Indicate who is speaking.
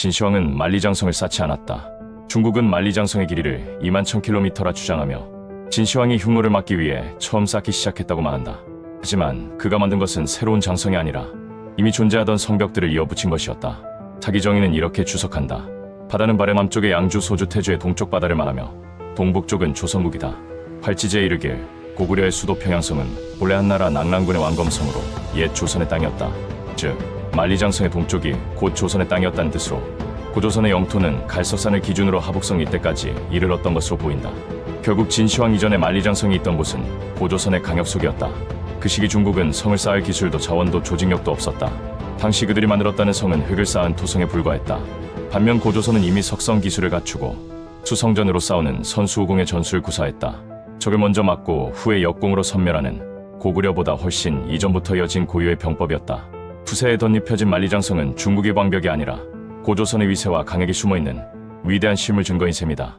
Speaker 1: 진시황은 만리장성을 쌓지 않았다. 중국은 만리장성의 길이를 2만 1000km라 주장하며 진시황이 흉노를 막기 위해 처음 쌓기 시작했다고 말한다. 하지만 그가 만든 것은 새로운 장성이 아니라 이미 존재하던 성벽들을 이어붙인 것이었다. 타기정의는 이렇게 주석한다. 바다는 바레남 쪽의 양주, 소주, 태주의 동쪽 바다를 말하며 동북 쪽은 조선국이다. 활지제에 이르길 고구려의 수도 평양성은 본래 한나라 낙랑군의 왕검성으로 옛 조선의 땅이었다. 즉 만리장성의 동쪽이 곧 조선의 땅이었다는 뜻으로 고조선의 영토는 갈서산을 기준으로 하북성 일대까지 이르렀던 것으로 보인다. 결국 진시황 이전에 만리장성이 있던 곳은 고조선의 강역 속이었다. 그 시기 중국은 성을 쌓을 기술도 자원도 조직력도 없었다. 당시 그들이 만들었다는 성은 흙을 쌓은 토성에 불과했다. 반면 고조선은 이미 석성 기술을 갖추고 수성전으로 싸우는 선수후공의 전술을 구사했다. 적을 먼저 막고 후에 역공으로 섬멸하는 고구려보다 훨씬 이전부터 이어진 고유의 병법이었다. 푸세에 덧입혀진 만리장성은 중국의 방벽이 아니라 고조선의 위세와 강액이 숨어있는 위대한 실물 증거인 셈이다.